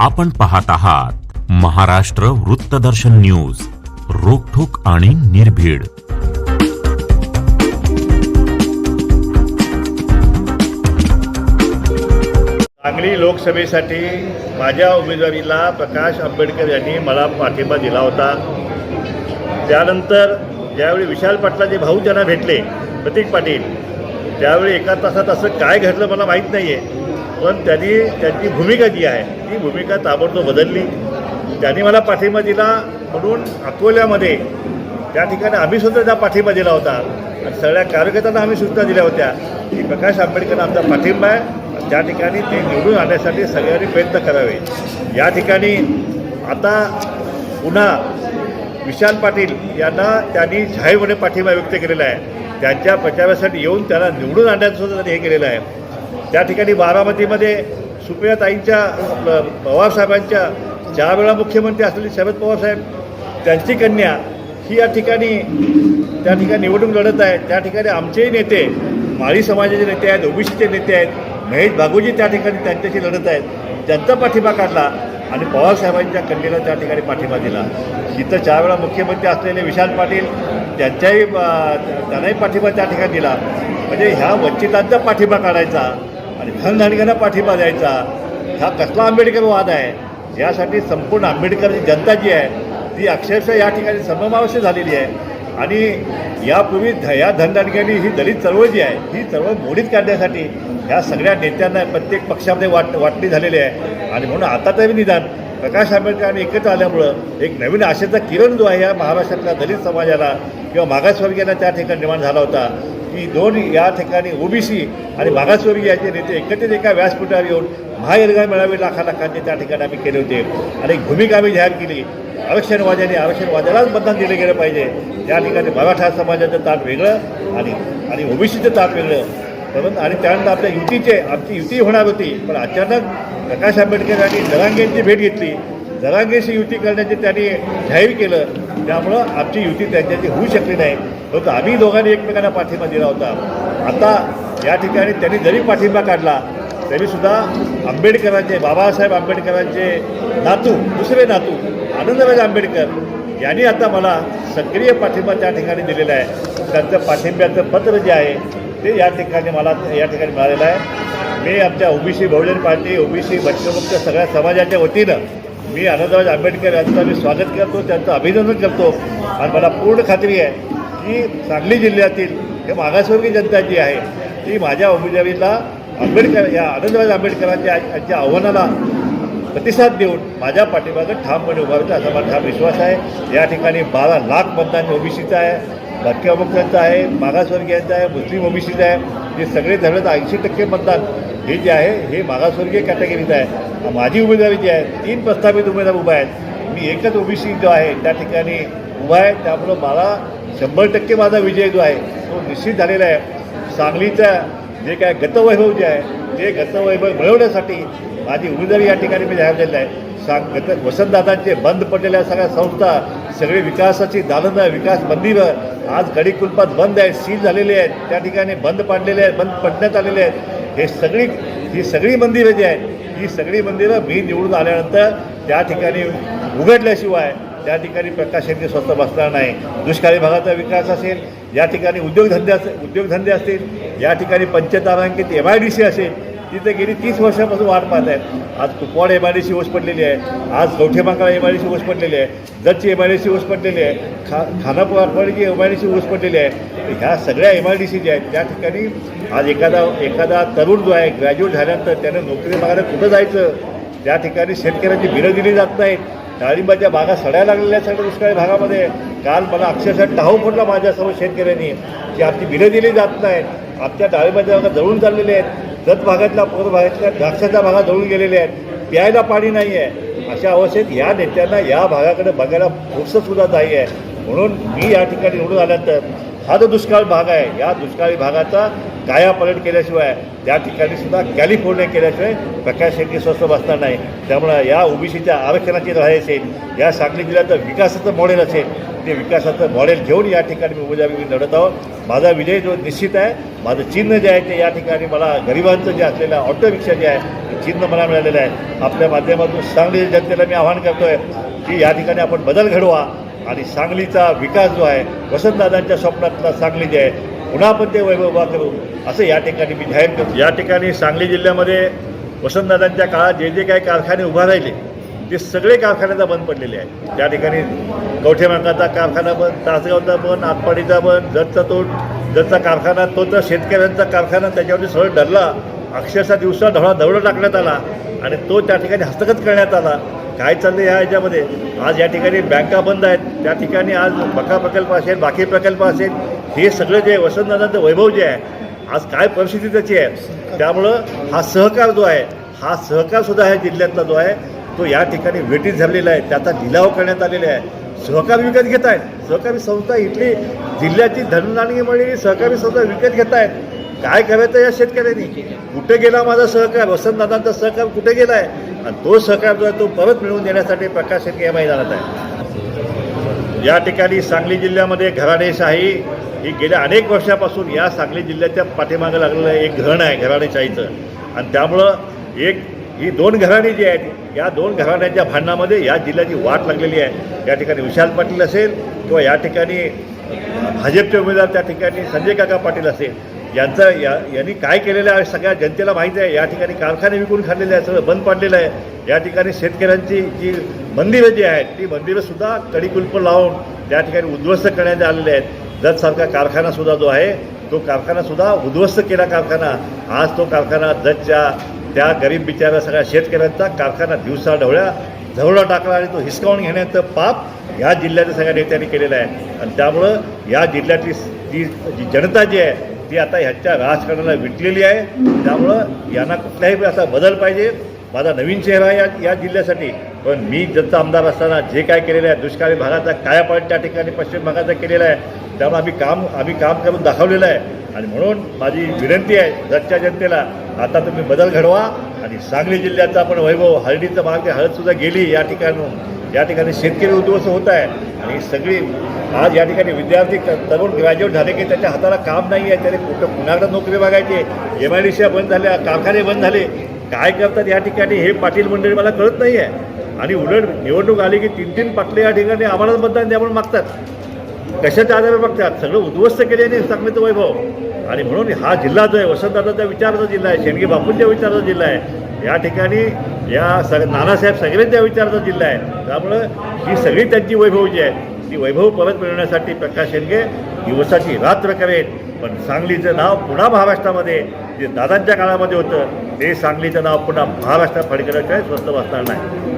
आपण पाहत आहात महाराष्ट्र वृत्तदर्शन न्यूज रोखोक आणि निर्भीड. सांगली लोकसभेसाठी माझ्या उमेदवारीला प्रकाश आंबेडकर यांनी मला पाठिंबा दिला होता. त्यानंतर ज्यावेळी विशाल पाटलाचे भाऊ त्यांना भेटले प्रतीक पाटील त्यावेळी एका तासात असं काय घडलं मला माहीत नाही आहे पण त्यांनी त्यांची भूमिका जी आहे ती भूमिका ताबडतोब बदलली. त्यांनी मला पाठिंबा दिला म्हणून अकोल्यामध्ये त्या ठिकाणी आम्ही सुद्धा त्या पाठिंबा दिला होता. आणि सगळ्या कार्यकर्त्यांना आम्ही सूचना दिल्या होत्या की प्रकाश आंबेडकर आमचा पाठिंबा आहे त्या ठिकाणी ते निवडून आणण्यासाठी सगळ्यांनी प्रयत्न करावे. या ठिकाणी आता पुन्हा विशाल पाटील यांना त्यांनी जाहीरपणे पाठिंबा व्यक्त केलेला आहे. त्यांच्या प्रचारासाठी येऊन त्यांना निवडून आणण्याचं सुद्धा त्यांनी हे केलेलं आहे. त्या ठिकाणी बारामतीमध्ये सुप्रियाताईंच्या पवारसाहेबांच्या चार वेळा मुख्यमंत्री असलेले शरद पवारसाहेब त्यांची कन्या ही या ठिकाणी त्या ठिकाणी निवडणूक लढत आहे त्या ठिकाणी आमचेही नेते माळी समाजाचे नेते आहेत ओबीसीचे नेते आहेत महेश बागूजी त्या ठिकाणी त्यांच्याशी लढत आहेत. त्यांचा पाठिंबा काढला आणि पवारसाहेबांच्या कन्येला त्या ठिकाणी पाठिंबा दिला. इथं चार वेळा मुख्यमंत्री असलेले विशाल पाटील त्यांच्याही त्यांनाही पाठिंबा त्या ठिकाणी दिला. म्हणजे ह्या वंचितांचा पाठिंबा काढायचा. आणि धनधानिकांना पाठिंबा द्यायचा. हा कसला आंबेडकर वाद आहे? यासाठी संपूर्ण आंबेडकरची जनता जी आहे ती अक्षरशः या ठिकाणी सममावश्य झालेली आहे. आणि यापूर्वी ध या धनधानिकांनी ही दलित चळवळ जी आहे ही चळवळ मोडीत काढण्यासाठी ह्या सगळ्या नेत्यांना प्रत्येक पक्षामध्ये वाट वाटणी झालेली आहे. आणि म्हणून आता तरी निदान प्रकाश आंबेडकर एकत्र आल्यामुळं एक नवीन आशेचा किरण जो आहे या महाराष्ट्रातल्या दलित समाजाला किंवा मागासवर्गीयांना त्या ठिकाणी निर्माण झाला होता की दोन या ठिकाणी ओबीसी आणि मागासवर्गीयाचे नेते एकत्रित एका व्यासपीठावर येऊन महायर्गा मेळावे लाखा लाखांचे त्या ठिकाणी आम्ही केले होते. आणि एक भूमिका आम्ही जाहीर केली. आरक्षणवाद्यांनी आरक्षणवाद्यालाच मतदान दिलं गेलं पाहिजे. त्या ठिकाणी मराठा समाजाचं ताट वेगळं आणि आणि ओबीसीचं ताट वेगळं. परंतु आणि त्यानंतर आपल्या युतीचे आमची युती होणार होती. पण अचानक प्रकाश आंबेडकर यांनी जरांगेंची भेट घेतली. जरांगेशी युती करण्याचे त्यांनी जाहीर केलं. त्यामुळं आमची युती त्यांच्याशी होऊ शकली नाही. परंतु आम्ही दोघांनी एकमेकांना पाठिंबा दिला होता. आता या ठिकाणी त्यांनी जरी पाठिंबा काढला तरीसुद्धा आंबेडकरांचे बाबासाहेब आंबेडकरांचे नातू दुसरे नातू आनंदराज आंबेडकर यांनी आता मला सक्रिय पाठिंबा त्या ठिकाणी दिलेला आहे. त्यांचं पाठिंब्याचं पत्र जे आहे ते या ठिकाणी मला या ठिकाणी मिळालेलं आहे. मी आमच्या ओबीसी बहुजन पार्टी ओबीसी बच्चमुक्त सगळ्या समाजाच्या वतीनं मी आनंदराज आंबेडकर यांचं मी स्वागत करतो त्यांचं अभिनंदन करतो. आणि मला पूर्ण खात्री आहे की सांगली जिल्ह्यातील हे मागासवर्गीय जनता जी आहे ती माझ्या उमेदवारीला आंबेडकर या आनंदराज आंबेडकरांच्या यांच्या आव्हानाला प्रतिसाद देऊन माझ्या पाठीमागं ठामपणे उभारतो असा माझा ठाम विश्वास आहे. या ठिकाणी बारा लाख मतदान ओबीसीचं आहे. भटक्यामुक्तांचं आहे मागासवर्गीयांचं आहे मुस्लिम ओबीसीचं आहे हे सगळे धरलं तर ऐंशी टक्के मतदान हे जे आहे हे मागासवर्गीय कॅटेगरीचं आहे. माझी उमेदवारी जी आहे तीन प्रस्तावित उमेदवार उभा आहेत. मी एकच ओबीसी जो आहे त्या ठिकाणी उभा आहे. त्यामुळं मला शंभर टक्के माझा विजय जो आहे तो निश्चित झालेला आहे. सांगलीचा जे काय गतवैभव जे आहे ते गतवैभव मिळवण्यासाठी माझी उमेदवारी या ठिकाणी मी जाहीर झालेली आहे. सांग वसंतदादांचे बंद पडलेल्या सगळ्या संस्था सगळी विकासाची दालनं विकास मंदिरं आज गडीकुलपात बंद आहेत सील झालेले आहेत. त्या ठिकाणी बंद पाडलेले आहेत बंद पडण्यात आलेले आहेत. हे सगळी ही सगळी मंदिरं जी आहेत ही सगळी मंदिरं मी निवडून आल्यानंतर त्या ठिकाणी उघडल्याशिवाय त्या ठिकाणी प्रकाश यांनी स्वतः बसणार नाही. दुष्काळी भागाचा विकास असेल या ठिकाणी उद्योगधंदे उद्योगधंदे असतील या ठिकाणी पंचतारांकित एम आय डी सी असेल तिथे गेली तीस वर्षापासून वाट पाहत आहेत. आज Kupwad M I D C ओस पडलेली आहे. आज कवठेमाकाळा एम आय डी सी ओस पडलेली आहे. जतची एम आय डी सी ओस पडलेली आहे. खा खानापूरची एम आय डी सी ओस पडलेली आहे. ह्या सगळ्या एम आय डी सी ज्या आहेत त्या ठिकाणी आज एखादा एखादा तरुण जो आहे ग्रॅज्युएट झाल्यानंतर त्यानं नोकरी मागायला कुठं जायचं? त्या ठिकाणी शेतकऱ्यांची बिलं दिली जात नाहीत. डाळिंबाच्या भागा सड्या लागलेल्या सगळ्या दुष्काळी भागामध्ये. काल मला अक्षरशः टाहू पडला माझ्या सर्व शेतकऱ्यांनी की आमची बिलं दिली जात नाहीत. आमच्या डाळिंबाच्या भागात जळून चाललेले आहेत. जत भागातल्या पूर्व भागातल्या द्राक्षाच्या भागात जळून गेलेल्या आहेत. प्यायला पाणी नाही आहे अशा अवस्थेत या नेत्यांना या भागाकडे बघायला फुरसतसुद्धा नाही आहे. म्हणून मी या ठिकाणी निवडून आल्यानंतर हा जो दुष्काळ भाग आहे या दुष्काळी भागाचा कायापलट केल्याशिवाय त्या ठिकाणी सुद्धा कॅलिफोर्निया केल्याशिवाय प्रकाश शेट्टी स्वस्त बसणार नाही. त्यामुळं या ओबीसीच्या आरक्षणाची लढाई असेल या सांगली जिल्ह्याचं विकासाचं मॉडेल असेल ते विकासाचं मॉडेल घेऊन या ठिकाणी मी उमेदवारी मी लढत आहोत. माझा विजय जो निश्चित आहे माझं चिन्ह जे आहे ते या ठिकाणी मला गरिबांचं जे असलेलं ऑटो रिक्षा जे आहे ते चिन्ह मला मिळालेलं आहे. आपल्या माध्यमातून सांगली जनतेला मी आवाहन करतोय की या ठिकाणी आपण बदल घडवा आणि सांगलीचा विकास जो आहे वसंतदादांच्या स्वप्नातला सांगली जे आहे पुन्हा आपण ते वैभव उभा करू असं या ठिकाणी मी जाहीर करतो. या ठिकाणी सांगली जिल्ह्यामध्ये वसंतदादांच्या काळात जे जे काही कारखाने उभा राहिले ते सगळे कारखान्याचा बंद पडलेले आहेत. त्या ठिकाणी कवठेमाकाचा कारखाना बंद तासगावचा बंद आतपाडीचा बंद जतचा तो जतचा कारखाना तो तर शेतकऱ्यांचा कारखाना त्याच्यावरती सरळ धरला. अक्षरशः दिवसा ढवळा दवडं टाकण्यात आला आणि तो त्या ठिकाणी हस्तगत करण्यात आला. काय चाललं ह्या ह्याच्यामध्ये आज या ठिकाणी बँका बंद आहेत. त्या ठिकाणी आज बका प्रकल्प असेल बाकी प्रकल्प असेल हे सगळं जे वसंतदादांचं वैभव जे आहे आज काय परिस्थिती त्याची आहे? त्यामुळं हा सहकार जो आहे हा सहकार सुद्धा ह्या जिल्ह्यातला जो आहे तो या ठिकाणी वेटीत झालेला आहे. त्याचा लिलाव करण्यात आलेला आहे. सहकार विकत घेत आहेत. सहकारी संस्था इथली जिल्ह्याची धनदाणी मिळलेली सहकारी संस्था विकत घेत आहेत. काय करायचं या शेतकऱ्यांनी? कुठे गेला माझा सहकार? वसंतदादांचा सहकार कुठे गेला आहे आणि तो सहकार जो आहे तो परत मिळवून देण्यासाठी प्रकाश शेट्टी या मैदानात आहे. या ठिकाणी सांगली जिल्ह्यामध्ये घराणेशाही ही गेल्या अनेक वर्षापासून या सांगली जिल्ह्याच्या पाठीमागं लागलेलं एक घरण आहे घराणेशाहीचं. आणि त्यामुळं एक ही दोन घराणी जी आहेत या दोन घराण्याच्या भांडणामध्ये या जिल्ह्याची वाट लागलेली आहे. या ठिकाणी विशाल पाटील असेल किंवा या ठिकाणी भाजपचे उमेदवार त्या ठिकाणी संजय काका पाटील असेल यांचं या यांनी काय केलेलं आहे सगळ्या जनतेला माहिती आहे. या ठिकाणी कारखाने विकून खाल्लेले आहे सगळं बंद पाडलेलं आहे. या ठिकाणी शेतकऱ्यांची जी मंदिरं जी आहेत ती मंदिरंसुद्धा कडीकुल्प लावून त्या ठिकाणी उद्ध्वस्त करण्यात आलेले आहेत. जतसारखा कारखानासुद्धा जो आहे तो कारखानासुद्धा उद्ध्वस्त केला कारखाना. आज तो कारखाना जतच्या त्या गरीब बिचाऱ्या सगळ्या शेतकऱ्यांचा कारखाना दिवसा ढवळ्या झवळा टाकला आणि तो हिसकावून घेण्याचं पाप या जिल्ह्याच्या सगळ्या नेत्यांनी केलेलं आहे. आणि त्यामुळं या जिल्ह्यातली ती जी जनता जी आहे ती आता ह्याच्या राजकारणाला विटलेली आहे. त्यामुळं यांना कुठल्याही असा बदल पाहिजे. माझा नवीन चेहरा आहे या या जिल्ह्यासाठी पण मी ज्यांचा आमदार असताना जे काय केलेलं आहे दुष्काळी भागाचा कायापालट त्या ठिकाणी पश्चिम भागाचा केलेला आहे त्यामुळे आम्ही काम आम्ही काम करून दाखवलेलं आहे. आणि म्हणून माझी विनंती आहे जगच्या जनतेला आता तुम्ही बदल घडवा आणि सांगली जिल्ह्याचा आपण वैभव हळदीचं मार्ग हळदसुद्धा गेली या ठिकाणून या ठिकाणी शेतकरी उद्ध्वस्त होत आहे. आणि सगळी आज या ठिकाणी विद्यार्थी तरुण ग्रॅज्युएट झाले की त्याच्या हाताला काम नाही आहे त्याने कुठं पुन्हा नोकरी बघायची एम आय डी सी बंद झाल्या कारखाने बंद झाले. काय करतात या ठिकाणी हे पाटील मंडळी मला कळत नाही आहे. आणि उलट निवडणूक आली की तीन तीन पाटले या ठिकाणी आम्हालाच मतदान द्या म्हणून मागतात. कशाच्या आधारे बघतात सगळं उद्ध्वस्त केल्याने सांगण्याचं वैभव. आणि म्हणून हा जिल्हा जो आहे वसंतदादाच्या विचाराचा जिल्हा आहे शेणगी बापूंच्या विचाराचा जिल्हा आहे. या ठिकाणी या सग नानासाहेब सगळ्यांच्या विचाराचा जिल्हा आहे. त्यामुळं ही सगळी त्यांची वैभव जी आहे. ती वैभव परत मिळवण्यासाठी प्रकाश शेंडगे दिवसाची रात्र करेल. पण सांगलीचं नाव पुन्हा महाराष्ट्रामध्ये जे दादांच्या काळामध्ये होतं ते सांगलीचं नाव पुन्हा महाराष्ट्रात फडकल्याशिवाय स्वस्त बसणार नाही.